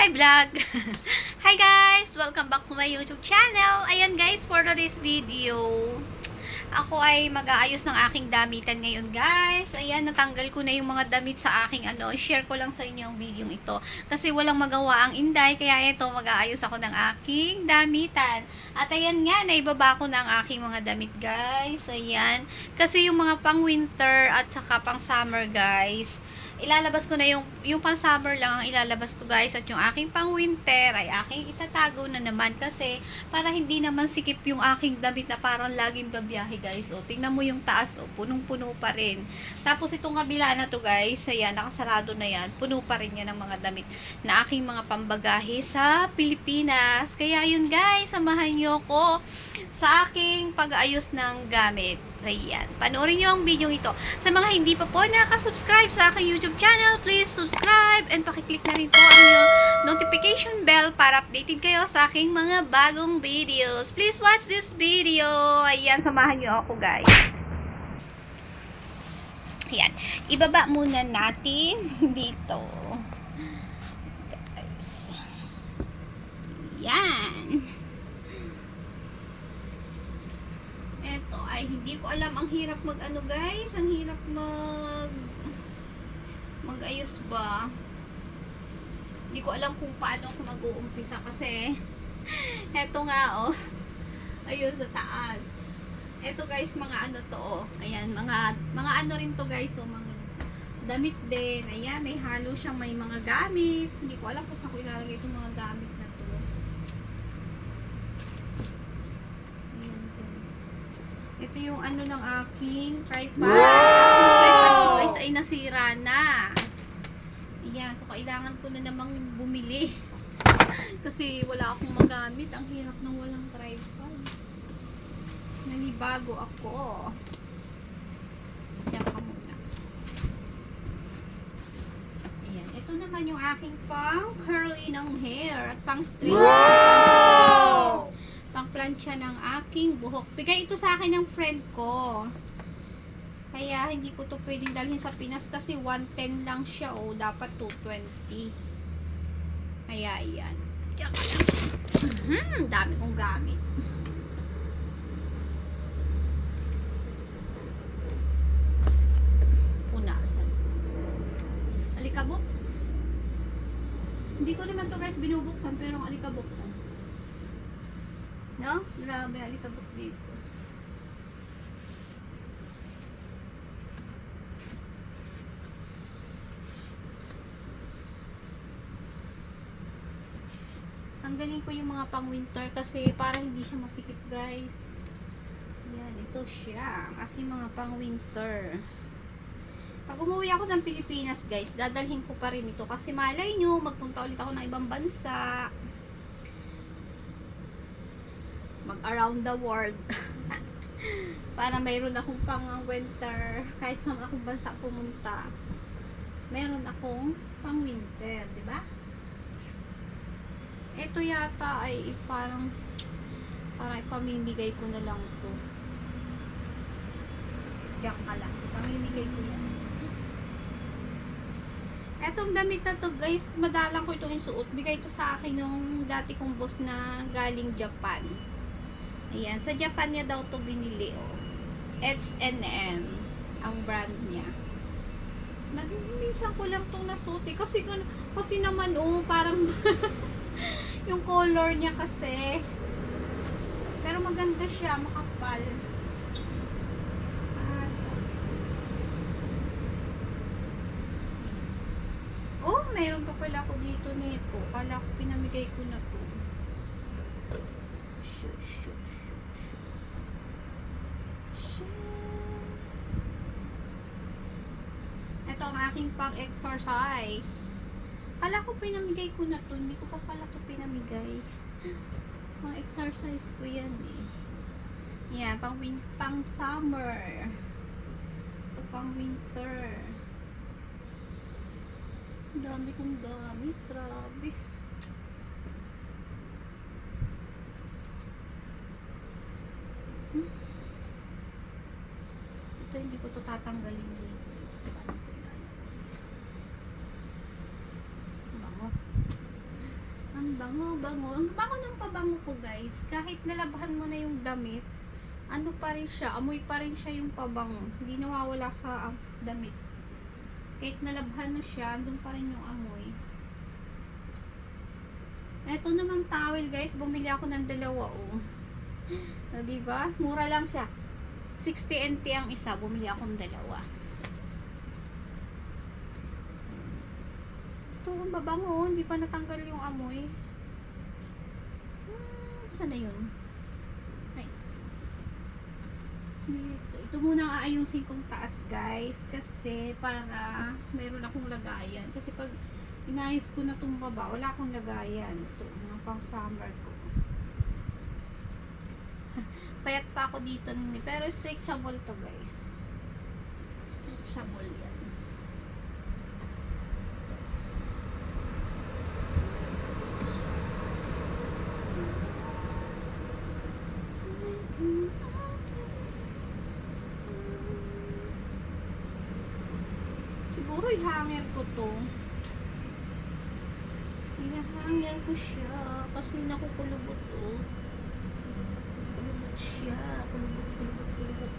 Hi vlog! Hi guys! Welcome back to my YouTube channel! Ayan guys, for today's video, ako ay mag-aayos ng aking damitan ngayon guys. Ayan, natanggal ko na yung mga damit sa aking ano. Share ko lang sa inyo ang video ito. Kasi walang magawa ang inday, kaya ito mag-aayos ako ng aking damitan. At ayan nga, naibaba ko na ang aking mga damit guys. Ayan. Kasi yung mga pang winter at saka pang summer guys, ilalabas ko na yung, yung pang summer lang ang ilalabas ko guys. At yung aking pang winter ay aking itatago na naman kasi para hindi naman sikip yung aking damit na parang laging babiyahe guys. O tingnan mo yung taas o punong puno pa rin. Tapos itong kabila na to guys ayan nakasarado na yan. Puno pa rin yan ng mga damit na aking mga pambagahe sa Pilipinas. Kaya yun guys samahan nyo ko sa aking pag-ayos ng gamit Ayan. Panoorin nyo ang video ito. Sa mga hindi pa po nakasubscribe sa aking YouTube channel, please subscribe and pakiclick na rin po ang yung notification bell para updated kayo sa aking mga bagong videos. Please watch this video. Ayan, samahan nyo ako guys. Ayan. Ibaba muna natin dito. Guys. Ayan. Eto ay hindi ko alam ang hirap mag ano guys, ang hirap mag magayos ba. Hindi ko alam kung paano ako mag-uumpisa kasi eto nga oh. Ayun sa taas. Eto guys, mga ano to oh. Ayan, mga mga ano rin to guys, oh, mga damit din. Ayan, may halo siyang may mga gamit. Hindi ko alam kung saan ko ilalagay itong mga gamit na to. Ayan guys. Ito yung ano ng aking tripod. Wow! tripod ko guys ay nasira na. Ayan, so kailangan ko na namang bumili. Kasi wala akong magamit. Ang hirap ng walang tripod. Nanibago ako. Diyan ka muna. Ayan, ito naman yung aking pang curly ng hair at pang straight. Wow! Pang plancha ng aking buhok. Bigay ito sa akin ng friend ko. Kaya hindi ko to pwedeng dalhin sa Pinas kasi 110 lang siya o dapat 220. Kaya yan. Yan. Mhm, dami kong gamit. Punasan. Alikabok. Hindi ko naman to guys binubuksan pero ang alikabok. No? Grabe, alikabok dito. Tanggalin ko yung mga pang winter kasi para hindi siya masikip guys. Yan, ito siya. Ang aking mga pang winter. Pag umuwi ako ng Pilipinas guys, dadalhin ko pa rin ito kasi malay nyo, magpunta ulit ako ng ibang bansa. mag around the world. Para mayroon akong pang winter kahit saan akong bansa pumunta meron akong pang winter di ba? Ito yata ay parang parang ipamimigay ko na lang to. Diyak ka lang. Ipamimigay ko yan Etong damit na to guys, madalang ko itong isuot. Bigay ito sa akin yung dati kong boss na galing Japan. Ayan, sa Japan niya daw to binili, oh. H&M ang brand niya. Nag- Minsan ko lang tong nasuot eh. Kasi, kasi naman, oh, parang yung color niya kasi. Pero maganda siya, makapal. Ah. Oh, mayroon pa pala ako dito nito. Kala ko pinamigay ko na to. Shoot, shoot, ang aking pang-exercise. Kala ko pinamigay ko na to. Hindi ko pa pala to pinamigay. Pang exercise ko yan eh. Yan, pang, win pang summer. Ito pang winter. Dami kong gamit. Grabe. Hmm. Ito hindi ko to tatanggalin dito. Ito, paano ko ilalagay? Bango. Bango, bango. Ang bango ng pabango ko, guys. Kahit nalabhan mo na yung damit, ano pa rin siya, amoy pa rin siya yung pabango. Hindi nawawala sa ah, damit. Kahit nalabhan na siya, andun pa rin yung amoy. Eto naman towel, guys. Bumili ako ng dalawa, oh. O, diba? Mura lang siya. 60 NT ang isa. Bumili akong dalawa. Ito, ang babango. Hindi pa natanggal yung amoy. Saan na yun? Ay. Dito. Ito muna ang aayusin kong taas, guys. Kasi para meron akong lagayan. Kasi pag inayos ko na itong baba, wala akong lagayan. Ito, mga pang summer ko. Payat pa ako dito. eh. Pero stretchable to, guys. Stretchable yan. Siguro i-hanger ko to. I-hanger ko siya kasi nakukulubot to. Kulubot siya. Kulubot, kulubot, kulubot.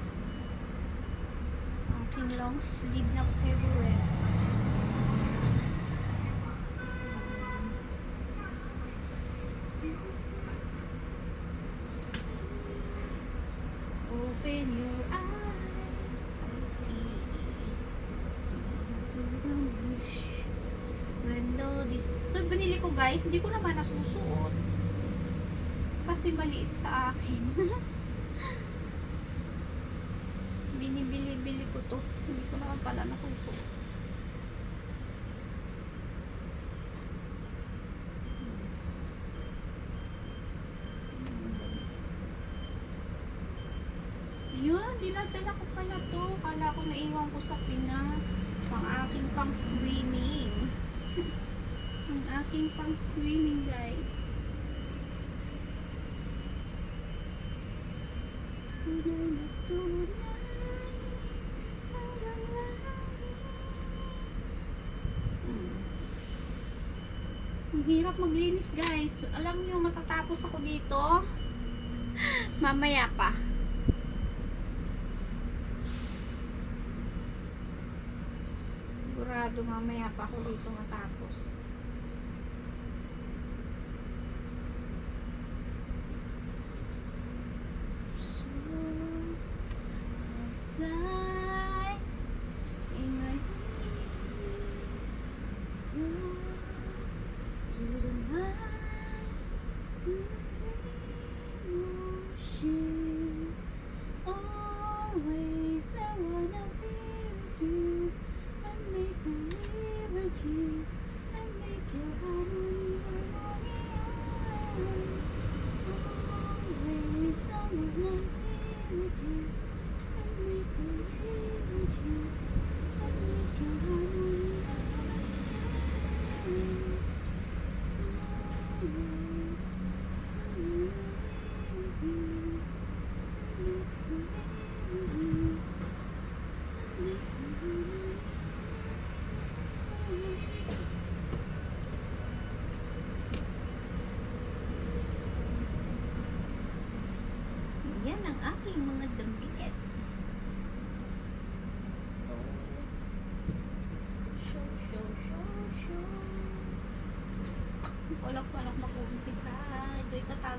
Aking long sleeve na favorite. Guys, hindi ko naman nasusuot. Kasi maliit sa akin. Binibili-bili ko to. Hindi ko naman pala nasusuot. Yun, diladala ko pala to. Kala ko naiwan ko sa Pinas. Pang aking pang swimming. Aking pang swimming, guys. Tunay na tunay. Ang hirap maglinis, guys. Alam nyo, matatapos ako dito. Mamaya pa. Sigurado mamaya pa ako dito matapos.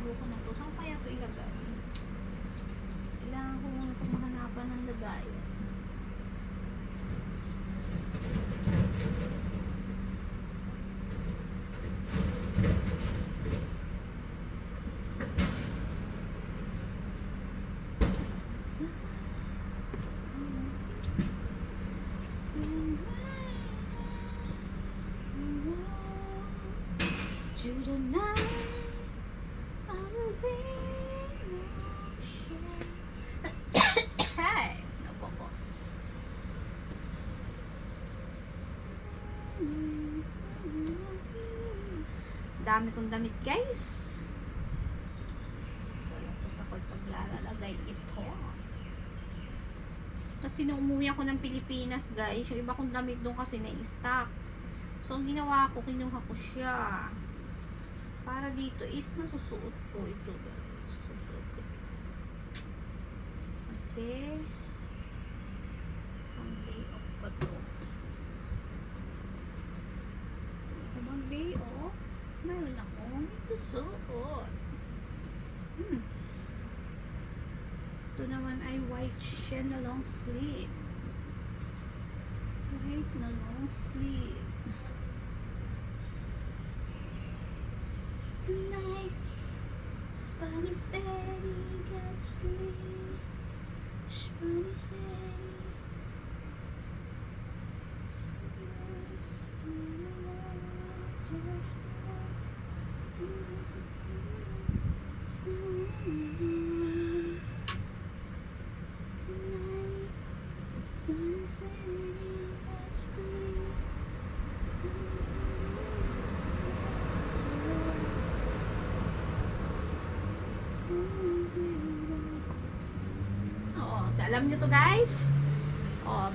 Ito, itatago ko na to. Saan kaya ito ilagay? Kailangan ko muna itong mahanapan ng lagay. Dami kong damit, guys. Wala ko sa kol paglalagay ito. Kasi nung umuwi ako ng Pilipinas, guys, yung iba kong damit doon kasi na-stock. So, ang ginawa ko, kinuha ko siya. Para dito is masusuot ko ito guys. Susuot ko. Kasi ang day off ko to. Ang day meron akong susuot. Hmm. Ito naman ay white siya na long sleeve. White na long sleeve. Tonight, Spanish Eddie got me. Spanish Eddie. Tonight, Spanish Eddie got me. Oo, alam nyo to guys? Oh,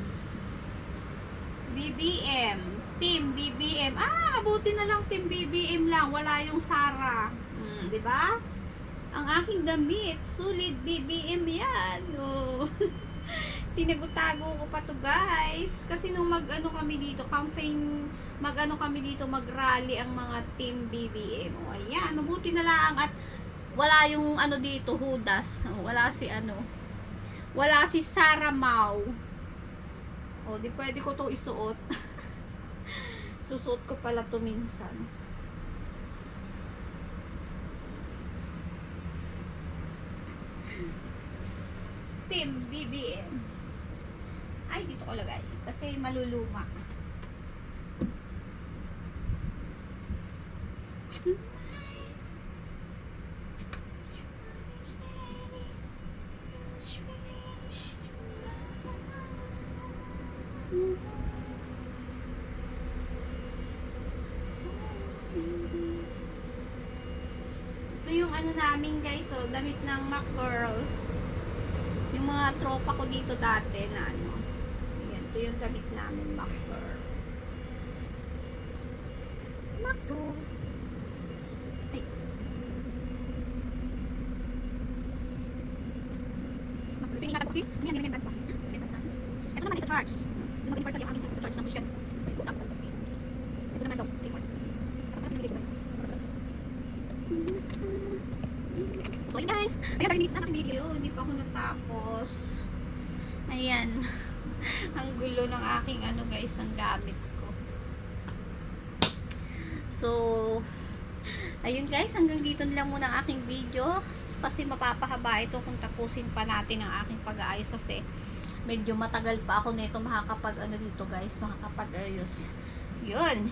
BBM. Team BBM. Ah, mabuti na lang Team BBM lang. Wala yung Sara. Hmm, di ba? Ang aking damit, sulit BBM yan. Oh. Tinagutago ko pa to guys. Kasi nung mag-ano kami dito, campaign, mag-ano kami dito, mag-rally ang mga Team BBM. O, ayan, mabuti na lang at wala yung ano dito, Hudas. O, wala si ano, wala si Sarah Mau. O, di pwede ko to isuot. Susuot ko pala to minsan. Team BBM. Ay, dito ko lagay. Kasi maluluma. Ito yung ano namin guys, so damit ng McGirl. Yung mga tropa ko dito dati na ano. Ayan, ito yung damit namin McGirl. McGirl. Ay. McGirl. Pili nga kasi, hindi yan yung bansa. Yung bansa. Ito naman isa charge. Yung mag-inverse yung aming sa charge ng Christian. Ito naman daw, three quarters. So, yun guys. Ayan, 30 minutes na ng video. Hindi pa ako natapos. Ayan. Ang gulo ng aking ano guys, ang gamit ko. So, ayun guys, hanggang dito na lang muna ang aking video. Kasi mapapahaba ito kung tapusin pa natin ang aking pag-aayos. Kasi medyo matagal pa ako nito makakapag ano dito guys, makakapag-ayos. Yun.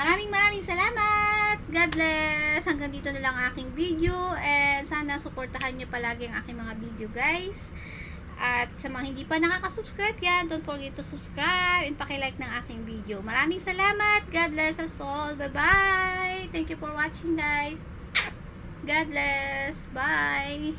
Maraming maraming salamat. God bless. Hanggang dito na lang ang aking video. And sana suportahan nyo palagi ang aking mga video guys. At sa mga hindi pa nakaka-subscribe yan, don't forget to subscribe and pakilike ng aking video. Maraming salamat. God bless us all. Bye-bye. Thank you for watching guys. God bless. Bye.